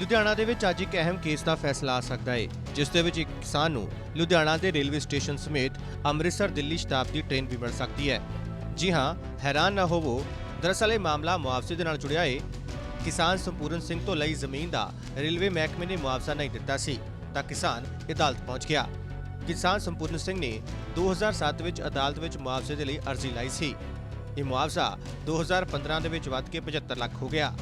ਲੁਧਿਆਣਾ ਦੇ ਵਿੱਚ ਅੱਜ ਇੱਕ ਅਹਿਮ ਕੇਸ ਦਾ ਫੈਸਲਾ ਆ ਸਕਦਾ ਹੈ ਜਿਸ ਦੇ ਵਿੱਚ ਇੱਕ ਕਿਸਾਨ ਨੂੰ ਲੁਧਿਆਣਾ ਦੇ ਰੇਲਵੇ ਸਟੇਸ਼ਨ ਸਮੇਤ ਅੰਮ੍ਰਿਤਸਰ ਦਿੱਲੀ ਸ਼ਤਾਬਦੀ ਟ੍ਰੇਨ ਵੀ ਮਿਲ ਸਕਦੀ ਹੈ ਜੀ ਹਾਂ ਹੈਰਾਨ ਨਾ ਹੋਵੋ ਦਰਅਸਲ ਇਹ ਮਾਮਲਾ ਮੁਆਵਜ਼ੇ ਦੇ ਨਾਲ ਜੁੜਿਆ ਹੈ ਕਿਸਾਨ ਸੰਪੂਰਨ ਸਿੰਘ ਤੋਂ ਲਈ ਜ਼ਮੀਨ ਦਾ ਰੇਲਵੇ ਮਹਿਕਮੇ ਨੇ ਮੁਆਵਜ਼ਾ ਨਹੀਂ ਦਿੱਤਾ ਸੀ ਤਾਂ ਕਿਸਾਨ ਅਦਾਲਤ ਪਹੁੰਚ ਗਿਆ ਕਿਸਾਨ ਸੰਪੂਰਨ ਸਿੰਘ ਨੇ 2007 ਵਿੱਚ ਅਦਾਲਤ ਵਿੱਚ ਮੁਆਵਜ਼ੇ ਦੇ ਲਈ ਅਰਜ਼ੀ ਲਾਈ ਸੀ ਇਹ ਮੁਆਵਜ਼ਾ 2015 ਦੇ ਵਿੱਚ ਵੱਧ ਕੇ 75 ਲੱਖ ਹੋ ਗਿਆ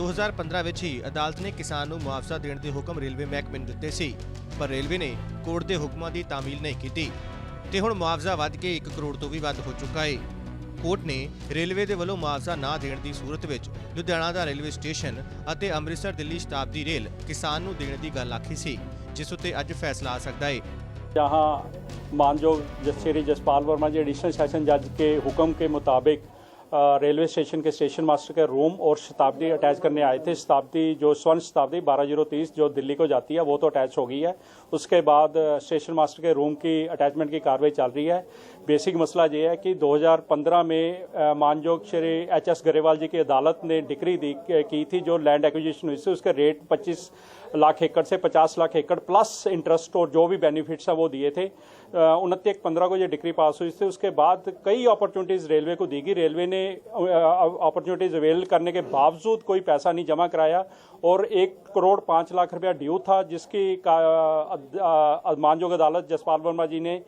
2015 ਵਿੱਚ ਹੀ ਅਦਾਲਤ ਨੇ ਕਿਸਾਨ ਨੂੰ ਮੁਆਵਜ਼ਾ ਦੇਣ ਦੇ ਹੁਕਮ ਰੇਲਵੇ ਮਹਿਕਮੇ ਨੂੰ ਦਿੱਤੇ ਸੀ ਪਰ ਰੇਲਵੇ ਨੇ ਕੋਰਟ ਦੇ ਹੁਕਮਾਂ ਦੀ ਤਾਮੀਲ ਨਹੀਂ ਕੀਤੀ ਤੇ ਹੁਣ ਮੁਆਵਜ਼ਾ ਵੱਧ ਕੇ 1 ਕਰੋੜ ਤੋਂ ਵੀ ਵੱਧ ਹੋ ਚੁੱਕਾ ਹੈ ਕੋਰਟ ਨੇ ਰੇਲਵੇ ਦੇ ਵੱਲੋਂ ਮੁਆਵਜ਼ਾ ਨਾ ਦੇਣ ਦੀ ਸੂਰਤ ਵਿੱਚ ਲੁਧਿਆਣਾ ਦਾ ਰੇਲਵੇ ਸਟੇਸ਼ਨ ਅਤੇ ਅੰਮ੍ਰਿਤਸਰ ਦਿੱਲੀ ਸ਼ਤਾਬਦੀ ਰੇਲ ਕਿਸਾਨ ਨੂੰ ਦੇਣ ਦੀ ਗੱਲ ਆਖੀ ਸੀ ਜਿਸ ਉੱਤੇ ਅੱਜ ਫੈਸਲਾ ਆ ਸਕਦਾ ਹੈ ਜਹਾਂ ਮਾਨਯੋਗ श्री ਜਸਪਾਲ ਵਰਮਾ ਜੀ ਐਡੀਸ਼ਨਲ ਸੈਸ਼ਨ ਜੱਜ ਦੇ ਹੁਕਮ ਦੇ ਮੁਤਾਬਕ रेलवे स्टेशन के स्टेशन मास्टर के रूम और शताब्दी अटैच करने आए थे शताब्दी जो स्वर्ण शताब्दी बारह जीरो तीस जो दिल्ली को जाती है वो तो अटैच हो गई है उसके बाद स्टेशन मास्टर के रूम की अटैचमेंट की कार्रवाई चल रही है बेसिक मसला ये है कि 2015 में मानजोग श्री एच एस गरेवाल जी की अदालत ने डिक्री दी की थी जो लैंड एक्विजिशन हुई थी उसके रेट पच्चीस लाख एकड़ से पचास लाख एकड़ प्लस इंटरेस्ट और जो भी बेनिफिट्स हैं वो दिए थे उनतीस पंद्रह को ये डिक्री पास हुई थी उसके बाद कई अपॉर्चुनिटीज़ रेलवे को दी गई रेलवे ने अपॉर्चुनिटीज़ अवेल करने के बावजूद कोई पैसा नहीं जमा कराया और एक करोड़ पाँच लाख रुपया ड्यू था जिसकी मानजोग अदालत जसपाल वर्मा जी ने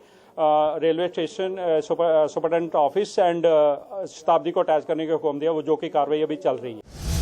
railway station superintendent office and Shatabdi को अटैच करने का हुक्म दिया वो जो कि कार्रवाई अभी चल रही है